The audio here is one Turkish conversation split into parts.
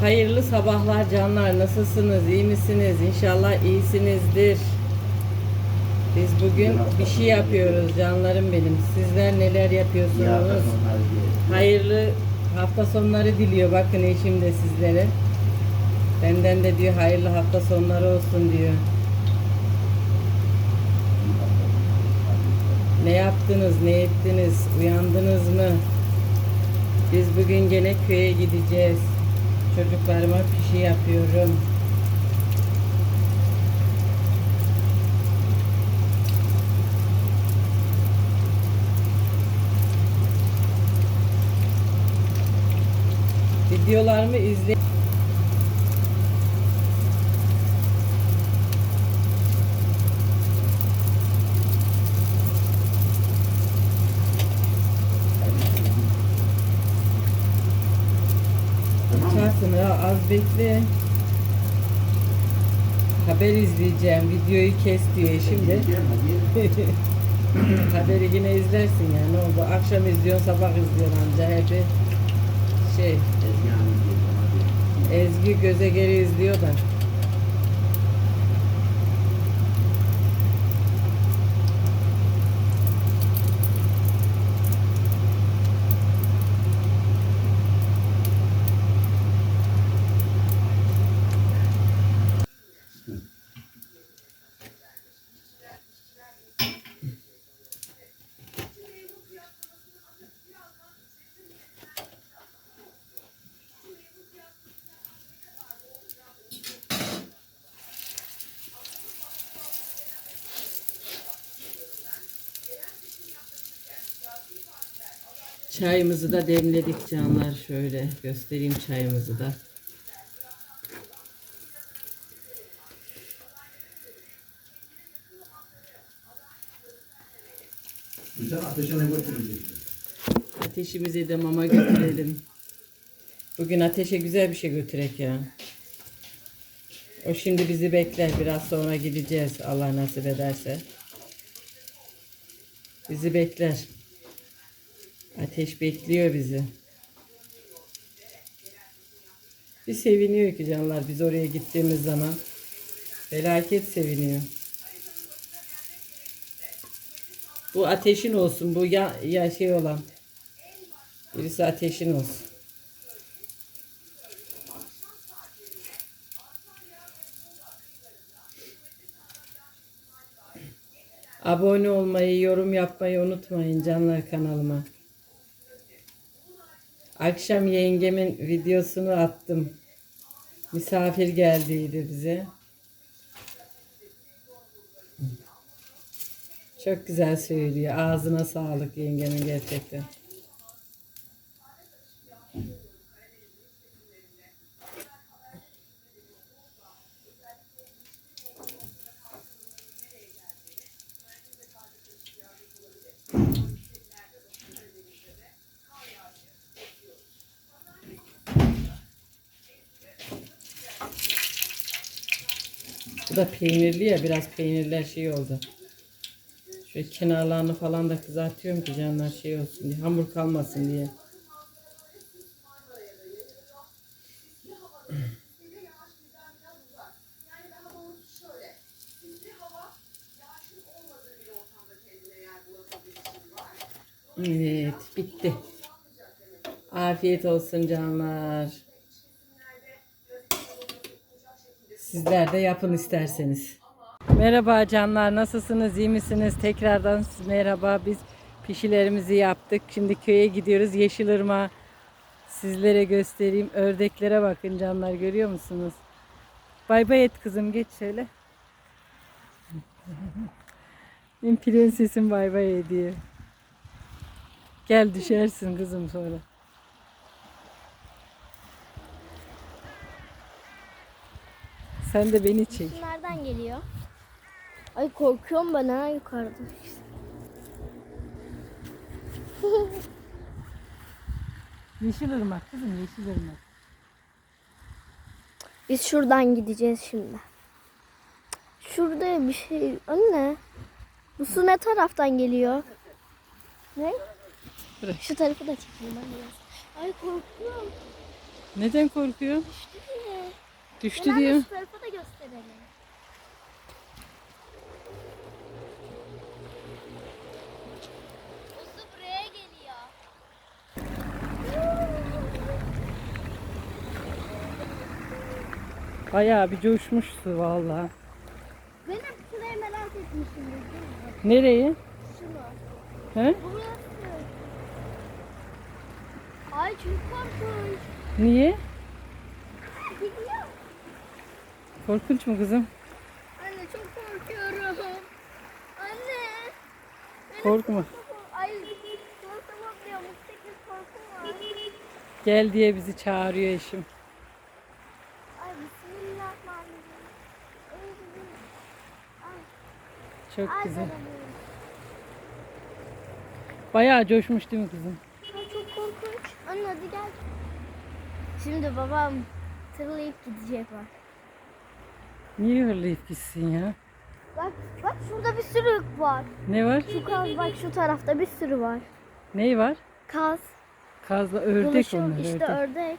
Hayırlı sabahlar canlar. Nasılsınız? İyi misiniz? İnşallah iyisinizdir. Biz bugün bir şey yapıyoruz canlarım benim. Sizler neler yapıyorsunuz? Hayırlı hafta sonları diliyor. Bakın eşim de sizlere. Benden de diyor hayırlı hafta sonları olsun diyor. Ne yaptınız? Ne ettiniz? Uyandınız mı? Biz bugün gene köye gideceğiz. Çocuklarıma pişi yapıyorum. Videolarımı izle. Bekle. Haber izleyeceğim. Videoyu kes diyor eşim de. Haberi yine izlersin ya. Ne oldu? Akşam izliyorsun, sabah izliyorsun anca. Hep şey. Ezgi göze geri izliyor da. Çayımızı da demledik canlar. Şöyle göstereyim çayımızı da. Güzel ateşine götüreceksin. Ateşimize de mama götürelim. Bugün ateşe güzel bir şey götürek ya. O şimdi bizi bekler. Biraz sonra gideceğiz. Allah nasip ederse. Bizi bekler. Ateş bekliyor bizi. Bir seviniyor ki canlar biz oraya gittiğimiz zaman. Felaket seviniyor. Bu ateşin olsun. Bu ya, ya şey olan. Birisi ateşin olsun. Abone olmayı, yorum yapmayı unutmayın canlar kanalıma. Akşam yengemin videosunu attım. Misafir geldiydi bize. Çok güzel söylüyor. Ağzına sağlık yengemin gerçekten. Da peynirli ya biraz peynirler şey oldu. Şöyle kenarlarını falan da kızartıyorum ki canlar şey olsun diye. Hamur kalmasın diye. Evet bitti. Afiyet olsun canlar. Sizler de yapın isterseniz. Merhaba canlar nasılsınız iyi misiniz? Tekrardan merhaba biz pişilerimizi yaptık. Şimdi köye gidiyoruz Yeşilırma. Sizlere göstereyim. Ördeklere bakın canlar görüyor musunuz? Bay bay et kızım geç şöyle. Benim prensesim bay bay ediyor. Gel düşersin kızım sonra. Sen de beni çek. Nereden geliyor? Ay korkuyorum ben ha yukarıda. Yeşilırmak kızım Yeşilırmak. Biz şuradan gideceğiz şimdi. Şurada bir şey. Anne. Bu su ne taraftan geliyor? Ne? Bırak. Şu tarafı da çekeyim ben biraz. Ay korkuyorum. Neden korkuyorsun? Düştü Hemen de diyor. şu tarafa da gösterelim. Uzu buraya geliyor. Bayağı bir coşmuş su valla. Ben hep şurayı merak etmişim. Nereye? Şunu. He? Burası. Ay çok korkunç. Niye? Gidiyor. Korkunç mu kızım? Anne çok korkuyorum. Anne. Korkma. Ay korkum var. Gel diye bizi çağırıyor eşim. Ay bismillahirrahmanirrahim. Ay, güzel. Ay, Çok güzel. Bayağı coşmuş değil mi kızım? Ay çok korkunç. Anne hadi gel. Şimdi babam tırlayıp gidecek bak. Niye hırlayıp gitsin ya? Bak bak şurada bir sürü var. Ne var? Şu kaz bak şu tarafta bir sürü var. Ney var? Kaz. Kazla ördek Dolaşıyor onlar işte ördek. ördek.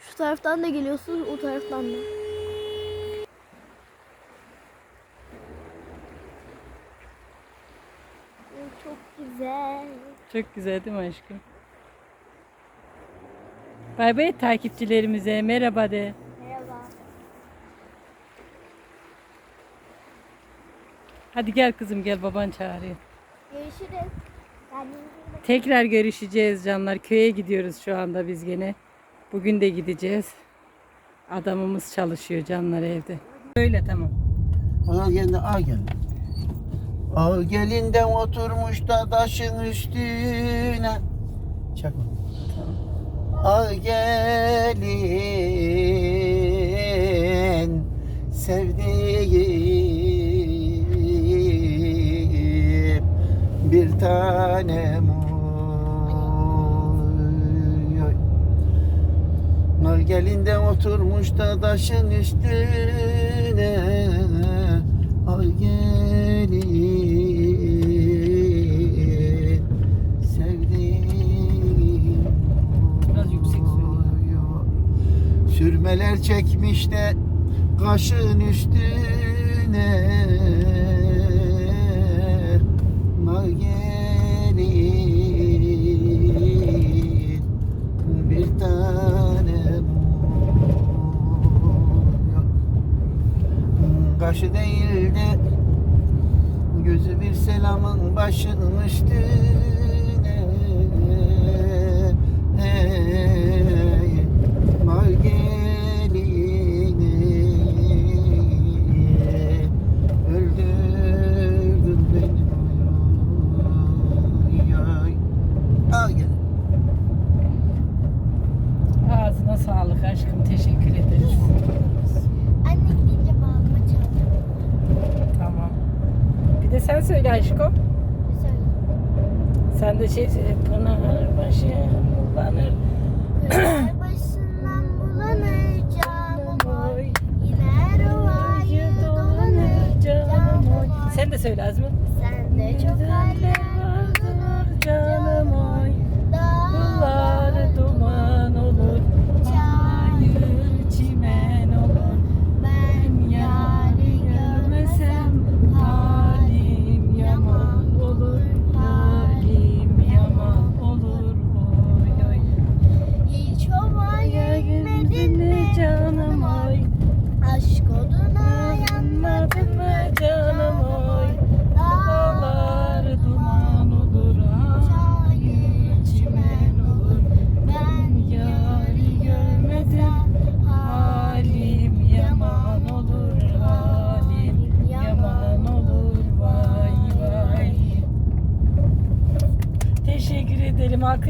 Şu taraftan da geliyorsun, o taraftan da. Ay, Çok güzel. Çok güzel değil mi aşkım? Bay bay takipçilerimize merhaba de. Merhaba. Hadi gel kızım gel baban çağırıyor. Görüşürüz. Tekrar görüşeceğiz canlar. Köye gidiyoruz şu anda biz gene. Bugün de gideceğiz. Adamımız çalışıyor canlar evde. Öyle tamam. Ona geldi ağ geldi. Ağ gelinden oturmuş da taşın üstüne. Çakma. Ağ gelin sevdiğim bir tanem oy, oy. Nar gelinde oturmuş da taşın üstüne Sürmeler çekmiş de kaşın üstüne. Nar gelin bir tanem oy. Kaşı değil de gözü bir selamın başın üstüne. Ey, Mar sen söyle aşkım. Sen de şey. Pınar başı bulanır. Başından oy. Ovayı oy. Sen de söyle Azmi. Sen de çok bulunur canım oy. Dağlar duman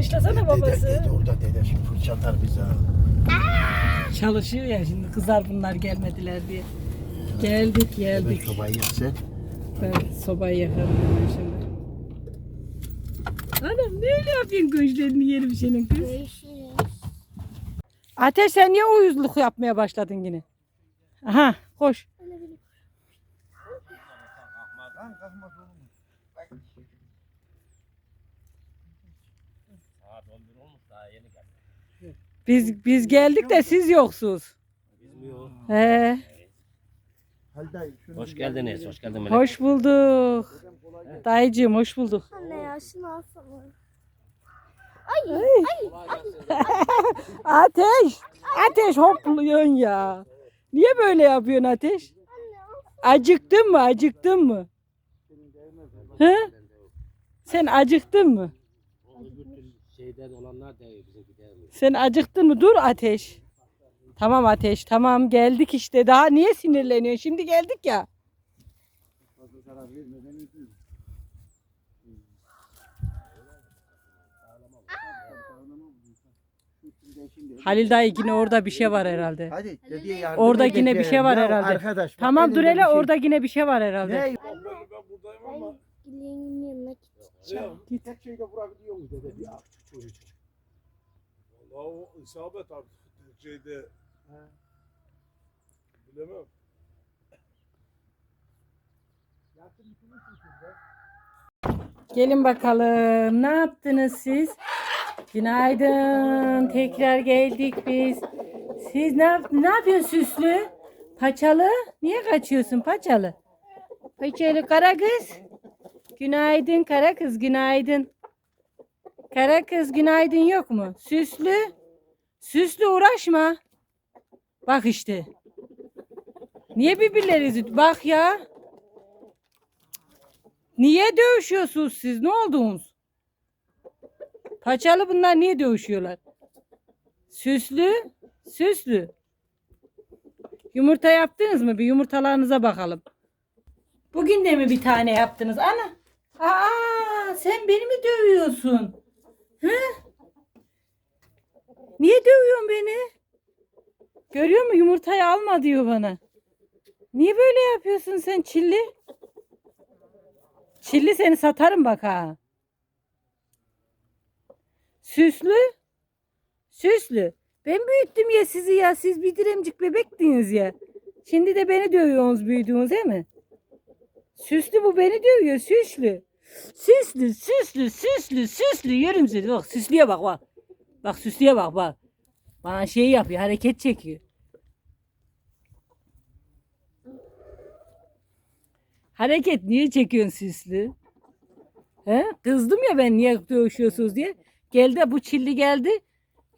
Alkışlasana babası. Dede, dede orada dede şimdi fırçalar bize. Çalışıyor ya şimdi kızar bunlar gelmediler diye. Geldik Ben geldik. sobayı yaksan. Ben sobayı yakarım hemen şimdi. Anam ne öyle yapıyorsun gözlerini yerim senin kız? Ateş sen niye uyuzluk yapmaya başladın yine? Aha koş. Biz biz geldik de siz yoksunuz. He, Hoş geldiniz, hoş geldin Melek. hoş bulduk. Dayıcığım hoş bulduk. Anne ya şunu alsana. Ateş! Ateş hopluyorsun ya. Niye böyle yapıyorsun Ateş? Acıktın mı? Acıktın mı? He? Sen acıktın mı? Şeyden olanlar değil, değil. Sen acıktın mı? Dur Ateş. Tamam Ateş, tamam geldik işte. Daha niye sinirleniyorsun? Şimdi geldik ya. Halil dayı yine orada bir şey var herhalde. Hadi dediye yardım Orada edeceğim. yine bir şey var Ya herhalde. Arkadaş. bak, Tamam dur elimde hele bir şey- orada yine bir şey var herhalde. Ne? Ben Gülen'in yanına gideceğim. Tek şeyde vurabiliyor mu dedi ya. Vallahi o isabet artık şeyde. Bilemem. Gelin bakalım. Ne yaptınız siz? Günaydın. Tekrar geldik biz. Siz ne yap ne yapıyorsun süslü? Paçalı? Niye kaçıyorsun paçalı? Paçalı kara kız. Günaydın kara kız günaydın. Kara kız günaydın yok mu? Süslü. Süslü uğraşma. Bak işte. Niye birbirlerinizi bak ya. Niye dövüşüyorsunuz siz? Ne oldunuz? Paçalı bunlar niye dövüşüyorlar? Süslü, süslü. Yumurta yaptınız mı? Bir yumurtalarınıza bakalım. Bugün de mi bir tane yaptınız? Ana. Aa, sen beni mi dövüyorsun? Hı? Niye dövüyorsun beni? Görüyor musun? Yumurtayı alma diyor bana. Niye böyle yapıyorsun sen çilli? Çilli seni satarım bak ha. Süslü. Süslü. Ben büyüttüm ya sizi ya. Siz bir diremcik bebektiniz ya. Şimdi de beni dövüyorsunuz büyüdünüz değil mi? Süslü bu beni dövüyor. Süslü. Süslü, süslü, süslü, süslü. Yerim seni. Bak süslüye bak bak. Bak süslüye bak bak. Bana şey yapıyor. Hareket çekiyor. Hareket niye çekiyorsun süslü? He? Kızdım ya ben niye dövüşüyorsunuz diye. Geldi bu çilli geldi.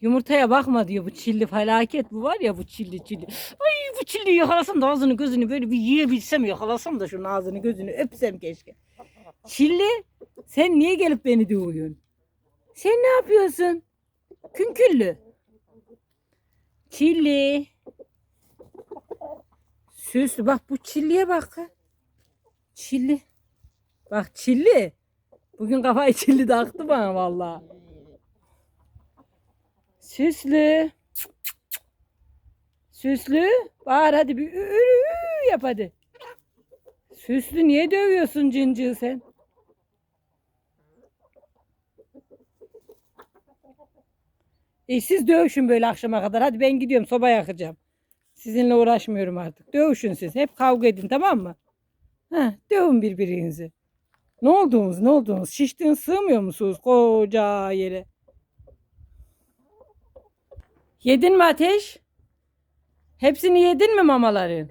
Yumurtaya bakma diyor bu çilli felaket bu var ya bu çilli çilli. Ay bu çilli yakalasam da ağzını gözünü böyle bir yiyebilsem yakalasam da şunun ağzını gözünü öpsem keşke. Çilli sen niye gelip beni dövüyorsun? Sen ne yapıyorsun? Künküllü. Çilli. Süslü bak bu çilliye bak. Çilli. Bak çilli. Bugün kafayı çilli taktı bana vallahi. Süslü. Süslü. Bağır hadi bir ü, ü, ü yap hadi. Süslü niye dövüyorsun cincil sen? E siz dövüşün böyle akşama kadar. Hadi ben gidiyorum soba yakacağım. Sizinle uğraşmıyorum artık. Dövüşün siz. Hep kavga edin tamam mı? Heh, dövün birbirinizi. Ne oldunuz ne oldunuz? Şiştin sığmıyor musunuz koca yere? Yedin mi ateş? Hepsini yedin mi mamaların?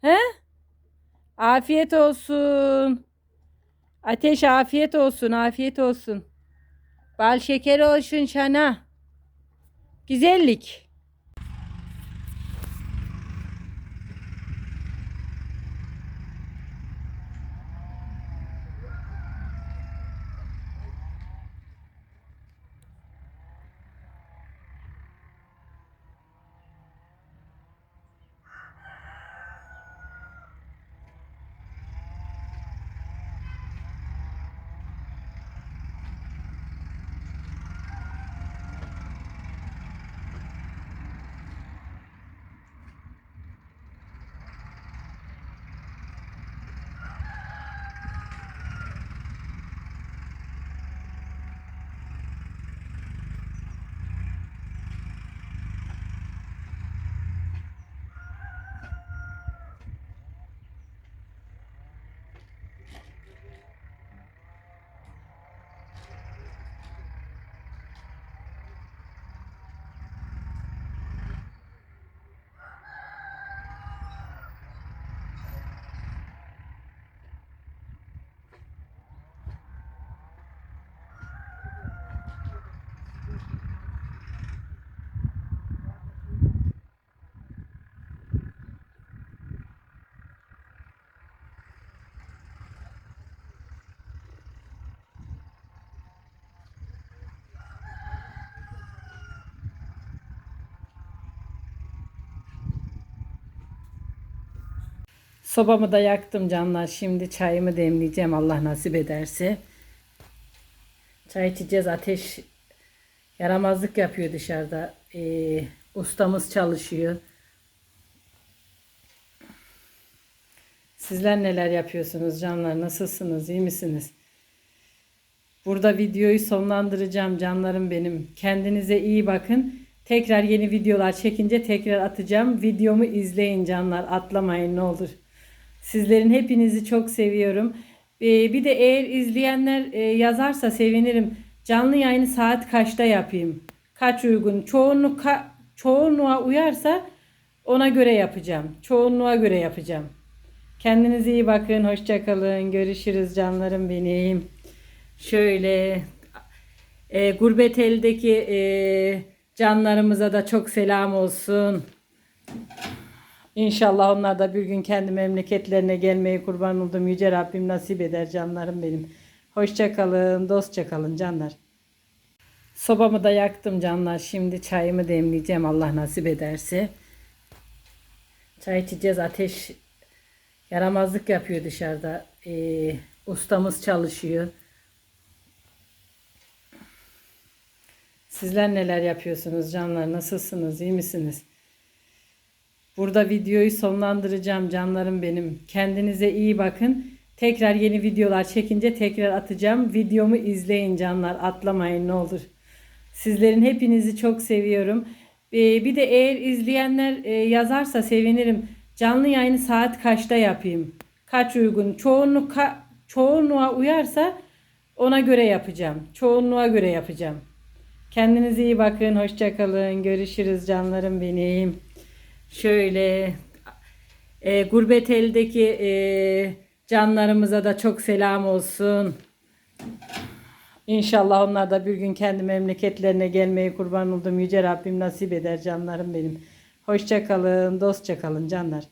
He? Afiyet olsun. Ateş afiyet olsun, afiyet olsun. Bal şeker olsun şana. Güzellik. Sobamı da yaktım canlar. Şimdi çayımı demleyeceğim Allah nasip ederse. Çay içeceğiz. Ateş yaramazlık yapıyor dışarıda. Ee, ustamız çalışıyor. Sizler neler yapıyorsunuz canlar? Nasılsınız? İyi misiniz? Burada videoyu sonlandıracağım canlarım benim. Kendinize iyi bakın. Tekrar yeni videolar çekince tekrar atacağım. Videomu izleyin canlar. Atlamayın ne olur. Sizlerin hepinizi çok seviyorum. Ee, bir de eğer izleyenler e, yazarsa sevinirim. Canlı yayını saat kaçta yapayım? Kaç uygun? Çoğunluk ka- çoğunluğa uyarsa ona göre yapacağım. Çoğunluğa göre yapacağım. Kendinize iyi bakın. Hoşça kalın. Görüşürüz canlarım benim. Şöyle e, gurbet eldeki e, canlarımıza da çok selam olsun. İnşallah onlar da bir gün kendi memleketlerine gelmeyi kurban oldum. Yüce Rabbim nasip eder canlarım benim. Hoşça kalın, dostça kalın canlar. Sobamı da yaktım canlar. Şimdi çayımı demleyeceğim Allah nasip ederse. Çay içeceğiz. Ateş yaramazlık yapıyor dışarıda. Ee, ustamız çalışıyor. Sizler neler yapıyorsunuz canlar? Nasılsınız? İyi misiniz? Burada videoyu sonlandıracağım canlarım benim. Kendinize iyi bakın. Tekrar yeni videolar çekince tekrar atacağım. Videomu izleyin canlar. Atlamayın ne olur. Sizlerin hepinizi çok seviyorum. Ee, bir de eğer izleyenler e, yazarsa sevinirim. Canlı yayını saat kaçta yapayım? Kaç uygun? Çoğunluk ka- çoğunluğa uyarsa ona göre yapacağım. Çoğunluğa göre yapacağım. Kendinize iyi bakın. Hoşça kalın. Görüşürüz canlarım benim. Şöyle e, gurbet eldeki e, canlarımıza da çok selam olsun. İnşallah onlar da bir gün kendi memleketlerine gelmeyi kurban oldum. Yüce Rabbim nasip eder canlarım benim. Hoşça kalın, dostça kalın canlar.